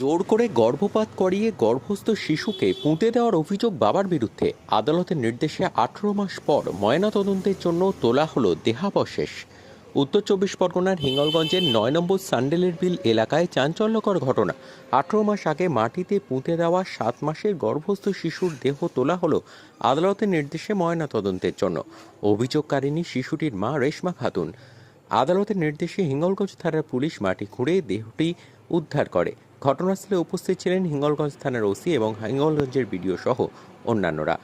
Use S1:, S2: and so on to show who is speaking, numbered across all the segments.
S1: জোর করে গর্ভপাত করিয়ে গর্ভস্থ শিশুকে পুঁতে দেওয়ার অভিযোগ বাবার বিরুদ্ধে। আদালতের নির্দেশে আঠারো মাস পর ময়নাতদন্তের জন্য তোলা হলো দেহাবশেষ। উত্তর চব্বিশ পরগনার হিঙ্গলগঞ্জের নয় নম্বর সান্ডেলের বিল এলাকায় চাঞ্চল্যকর ঘটনা। আঠারো মাস আগে মাটিতে পুঁতে দেওয়া সাত মাসের গর্ভস্থ শিশুর দেহ তোলা হলো আদালতের নির্দেশে ময়নাতদন্তের জন্য। অভিযোগকারিণী শিশুটির মা রেশমা খাতুন। আদালতের নির্দেশে হিঙ্গলগঞ্জ থানার পুলিশ মাটি খুঁড়ে দেহটি উদ্ধার করে। ঘটনাস্থলে উপস্থিত ছিলেন হিঙ্গলগঞ্জ থানার ওসি এবং হিঙ্গলগঞ্জের বিডিও সহ অন্যান্যরা।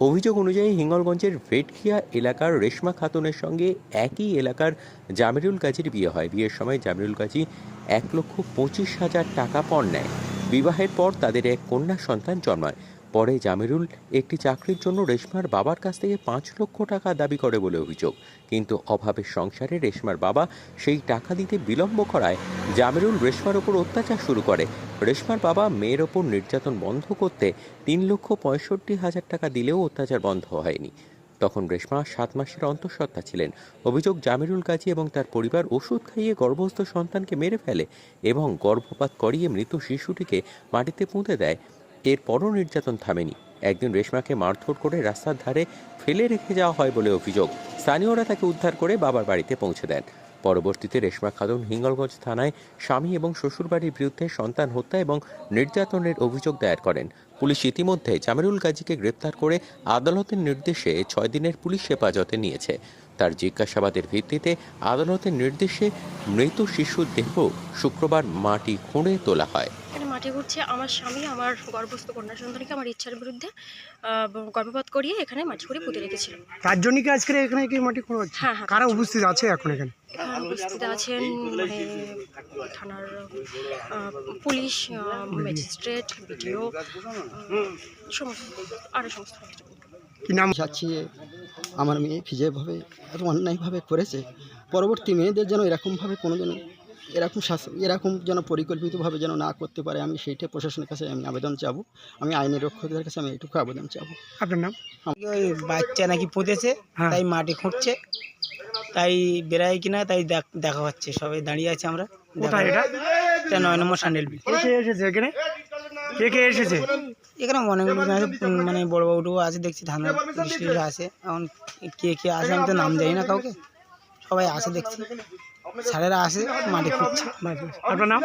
S1: অভিযোগ অনুযায়ী হিঙ্গলগঞ্জের ভেটখিয়া এলাকার রেশমা খাতুনের সঙ্গে একই এলাকার জামিরুল গাজীর বিয়ে হয়। বিয়ের সময় জামিরুল গাজী এক লক্ষ পঁচিশ হাজার টাকা পণ নেয়। বিবাহের পর তাদের এক কন্যা সন্তান জন্মায়। পরে জামিরুল একটি চাকরির জন্য রেশমার বাবার কাছ থেকে পাঁচ লক্ষ টাকা দাবি করে বলে অভিযোগ। কিন্তু অভাবের সংসারে রেশমার বাবা সেই টাকা দিতে বিলম্ব করায় জামিরুল রেশমার ওপর অত্যাচার শুরু করে। রেশমার বাবা মেয়ের ওপর নির্যাতন বন্ধ করতে তিন লক্ষ পঁয়ষট্টি হাজার টাকা দিলেও অত্যাচার বন্ধ হয়নি। তখন রেশমা সাত মাসের অন্তঃসত্ত্বা ছিলেন। অভিযোগ জামিরুল গাজী এবং তার পরিবার ওষুধ খাইয়ে গর্ভস্থ সন্তানকে মেরে ফেলে এবং গর্ভপাত করিয়ে মৃত শিশুটিকে মাটিতে পুঁতে দেয়। এরপরও নির্যাতন থামেনি। একদিন রেশমাকে মারধর করে রাস্তার ধারে ফেলে রেখে যাওয়া হয় বলে অভিযোগ। স্থানীয়রা তাকে উদ্ধার করে বাবার বাড়িতে পৌঁছে দেন। পরবর্তীতে রেশমা খাতুন হিঙ্গলগঞ্জ থানায় স্বামী এবং শ্বশুরবাড়ির বিরুদ্ধে সন্তান হত্যা এবং নির্যাতনের অভিযোগ দায়ের করেন। পুলিশ ইতিমধ্যে জামিরুল গাজীকে গ্রেপ্তার করে আদালতের নির্দেশে ছয় দিনের পুলিশ হেফাজতে নিয়েছে। তার জিজ্ঞাসাবাদের ভিত্তিতে আদালতের নির্দেশে মৃত শিশুর দেহ শুক্রবার মাটি খুঁড়ে তোলা হয়।
S2: মাটি ঘুরছে আমার স্বামী আমার গর্ভস্থ কন্যা সন্তানকে আমার ইচ্ছার বিরুদ্ধে গর্ভপাত করিয়ে এখানে মাটি করে পুঁতে রেখেছিল।
S3: তার জন্য কি আজকে এখানে কি মাটি খোঁড়া হচ্ছে?
S2: হ্যাঁ, হ্যাঁ,
S3: কারা উপস্থিত আছে এখন এখানে?
S2: এখানে উপস্থিত আছেন মানে থানার পুলিশ ম্যাজিস্ট্রেট বিডিও সমস্ত আরও সমস্ত।
S3: কি নাম?
S4: চাচ্ছি যে আমার মেয়ে ফিজেভাবে এত অন্যায়ভাবে করেছে পরবর্তী মেয়েদের যেন এরকমভাবে কোনো যেন এরকম এরকম যেন পরিকল্পিতভাবে যেন না করতে পারে আমি সেইটাই প্রশাসনের কাছে আমি আবেদন চাবো। আমি আইনের রক্ষকদের কাছে আমি এটুকু আবেদন চাবো।
S3: আপনার নাম?
S5: ওই বাচ্চা নাকি পুঁতেছে
S3: হ্যাঁ।
S5: তাই মাটি খুঁড়ছে তাই বেড়ায় কিনা তাই দেখ- দেখা হচ্ছে সবাই দাঁড়িয়ে আছে আমরা।
S3: এটা?
S5: নয় নম্বর স্যান্ডেল বিল।
S3: কে কে এসেছে এখানে? কে কে এসেছে?
S5: এখানে অনেকগুলো আছে মানে বড় বাবুটুকু আছে দেখছি পুলিশরা আছে। এখন কে কে আছে আমি তো নাম জানি না কাউকে। সবাই আসে দেখছি। স্যারেরা আসে মাটি খুঁড়ছে
S3: আপনার নাম?